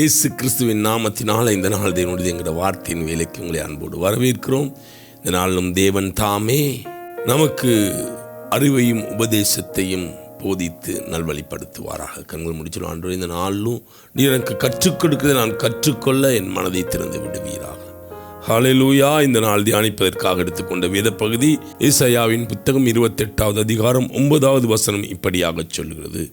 இயேசு கிறிஸ்துவின் நாமத்தினால் இந்த நாள் தேவனுடைய எங்களோட வார்த்தையின் வேலைக்கு உங்களை அன்போடு வரவேற்கிறோம். இந்த நாளிலும் தேவன் தாமே நமக்கு அறிவையும் உபதேசத்தையும் போதித்து நல்வழிப்படுத்துவாராக. கண்கள் முடிச்சிடும் ஆண்டு இந்த நாளிலும் நீ எனக்கு கற்றுக் கொடுக்கிறதை நான் கற்றுக்கொள்ள என் மனதை திறந்து விடுவீராக. ஹாலெலூயா இந்த நாள் தியானிப்பதற்காக எடுத்துக்கொண்ட வேத பகுதி இசையாவின் புத்தகம் இருபத்தெட்டாவது அதிகாரம் ஒன்பதாவது வசனம் இப்படியாக சொல்கிறது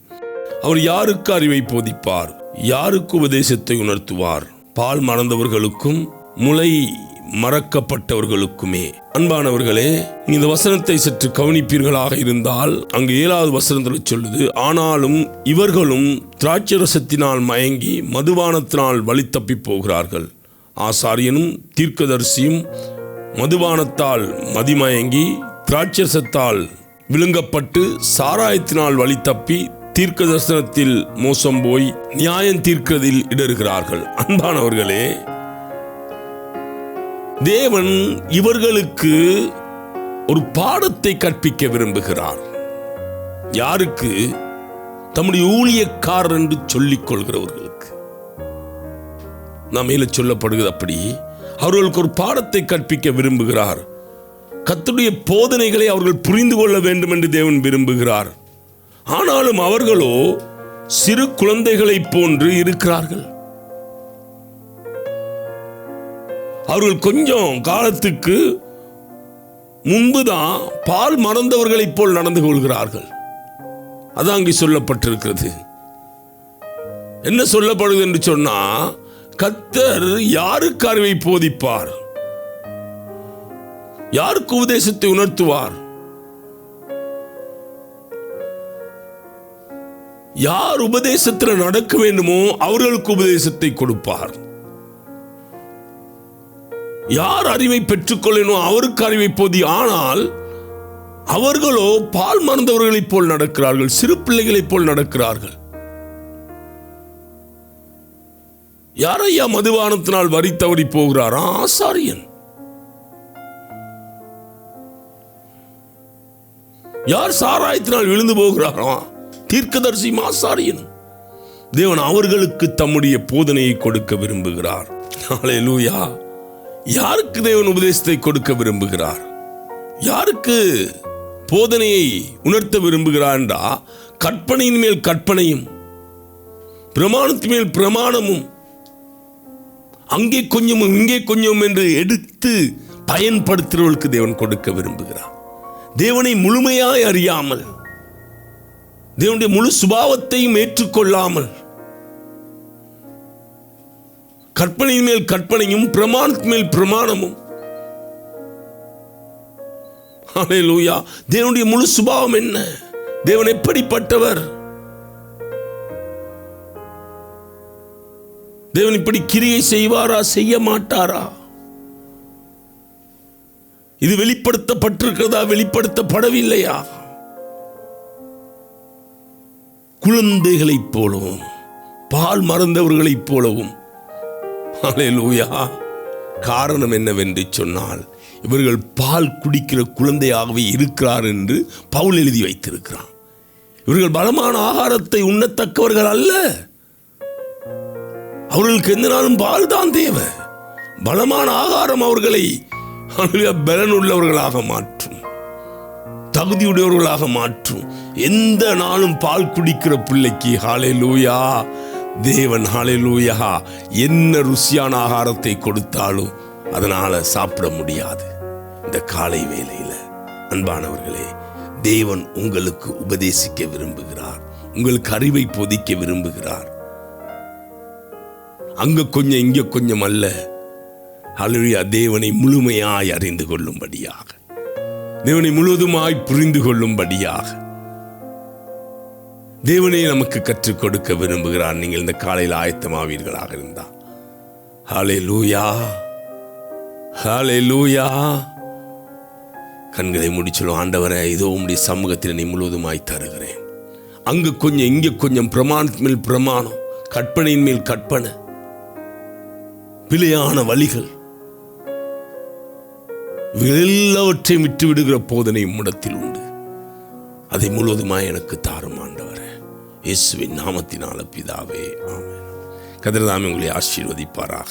அவர் யாருக்கு அறிவை போதிப்பார்? யாருக்கு உபதேசத்தை உணர்த்துவார்? பால் மறந்தவர்களுக்கும் முளை மறக்கப்பட்டவர்களுக்குமே. அன்பானவர்களே இந்த வசனத்தை சற்று கவனிப்பீர்களாக இருந்தால் அங்கு ஏழாவது வசனத்தில் சொல்லுது ஆனாலும் இவர்களும் திராட்சரசத்தினால் மயங்கி மதுபானத்தினால் வழி தப்பி போகிறார்கள். ஆசாரியனும் தீர்க்கதரிசியும் மதுபானத்தால் மதிமயங்கி திராட்சரசத்தால் விழுங்கப்பட்டு சாராயத்தினால் வழி தப்பி தீர்க்க தரிசனத்தில் மோசம் போய் நியாயம் தீர்க்கிறதில் இடறுகிறார்கள். அன்பானவர்களே தேவன் இவர்களுக்கு ஒரு பாடத்தை கற்பிக்க விரும்புகிறார். யாருக்கு? தம்முடைய ஊழியக்காரர் என்று சொல்லிக் கொள்கிறவர்களுக்கு. நாம் மேலே சொல்லப்படுகிறது அப்படி அவர்களுக்கு ஒரு பாடத்தை கற்பிக்க விரும்புகிறார். கத்துடைய போதனைகளை அவர்கள் புரிந்து கொள்ள வேண்டும் என்று தேவன் விரும்புகிறார். ஆனாலும் அவர்களோ சிறு குழந்தைகளைப் போன்று இருக்கிறார்கள். அவர்கள் கொஞ்சம் காலத்துக்கு முன்புதான் பால் மறந்தவர்களைப் போல் நடந்து கொள்கிறார்கள். அதான் அங்கே சொல்லப்பட்டிருக்கிறது. என்ன சொல்லப்படுது என்று சொன்னா கத்தர் யாருக்கு அறிவை போதிப்பார்? யாருக்கு உபதேசத்தை உணர்த்துவார்? யார் உபதேசத்தில் நடக்க வேண்டுமோ அவர்களுக்கு உபதேசத்தை கொடுப்பார். யார் அறிவை பெற்றுக்கொள்ளணும் அவருக்கு அறிவை போதி ஆனால் அவர்களோ பால் மறந்தவர்களைப் போல் நடக்கிறார்கள் சிறு பிள்ளைகளைப் போல் நடக்கிறார்கள். யாரையா மதுபானத்தினால் வரி தவறி போகிறாரா? ஆசாரியன். யார் சாராயத்தினால் விழுந்து போகிறாரா? தீர்க்கதரிசி மாசாரியன். தேவன் அவர்களுக்கு தம்முடைய போதனையை கொடுக்க விரும்புகிறார். லூயா யாருக்கு தேவன் உபதேசத்தை கொடுக்க விரும்புகிறார்? யாருக்கு போதனையை உணர்த்த விரும்புகிறார் என்றா கற்பனையின் மேல் கற்பனையும் பிரமாணத்தின் மேல் பிரமாணமும் அங்கே கொஞ்சமும் இங்கே கொஞ்சம் என்று எடுத்து பயன்படுத்துகிறவர்களுக்கு தேவன் கொடுக்க விரும்புகிறார். தேவனை முழுமையாய் அறியாமல் தேவனுடைய முழு சுபாவத்தையும் ஏற்றுக்கொள்ளாமல் கற்பனையின் மேல் கற்பனையும் பிரமாணத்தின் மேல் பிரமாணமும். லூயா தேவனுடைய முழு சுபாவம் என்ன? தேவன் எப்படிப்பட்டவர்? தேவன் இப்படி கிரியை செய்வாரா செய்ய மாட்டாரா? இது வெளிப்படுத்தப்பட்டிருக்கிறதா வெளிப்படுத்தப்படவில்லையா? குழந்தைகளைப் போலவும் பால் மறந்தவர்களைப் போலவும். அலையலூயா காரணம் என்னவென்று சொன்னால் இவர்கள் பால் குடிக்கிற குழந்தையாகவே இருக்கிறார் என்று பவுல் எழுதி வைத்திருக்கிறான். இவர்கள் பலமான ஆகாரத்தை உண்ணத்தக்கவர்கள் அல்ல. அவர்களுக்கு எந்த நாளும் பால் தான் தேவை. பலமான ஆகாரம் அவர்களை பலன் உள்ளவர்களாக மாற்றும். தகுதியுடையவர்களாக மாற்றும். எந்த நாளும் பால் குடிக்கிற பிள்ளைக்கு ஹாலே லூயா தேவன் ஹாலே லூயா என்ன ருசியான ஆகாரத்தை கொடுத்தாலும் அதனால சாப்பிட முடியாது. இந்த காலை வேலையில் அன்பானவர்களே தேவன் உங்களுக்கு உபதேசிக்க விரும்புகிறார் உங்களுக்கு அறிவை பொதிக்க விரும்புகிறார். அங்க கொஞ்சம் இங்க கொஞ்சம் அல்ல. அலுவயா தேவனை முழுமையாய் அறிந்து கொள்ளும்படியாக. தேவனை முழுவதுமாய் புரிந்து கொள்ளும்படியாக. தேவனை நமக்கு கற்றுக் கொடுக்க விரும்புகிறார். நீங்கள் இந்த காலையில் ஆயத்தமாவீர்களாக இருந்தா ஹாலே லூயா ஹாலே லூயா கண்களை முடிச்சலும் ஆண்டவரை இதோ உடைய சமூகத்தில் நீ முழுவதுமாய் தருகிறேன். அங்கு கொஞ்சம் இங்கே கொஞ்சம் பிரமாணத்தின் மேல் பிரமாணம் கற்பனையின் மேல் கற்பனை. பிழையான வழிகள் எல்லாவற்றையும் விட்டு விடுகிற போதனை உம்மிடத்தில் உண்டு. அதை முழுவதுமாய் எனக்கு தாரும் ஆண்டவரே. இயேசுவின் நாமத்தினால பிதாவே ஆமே கதிரதாமே உங்களை ஆசீர்வதிப்பாராக.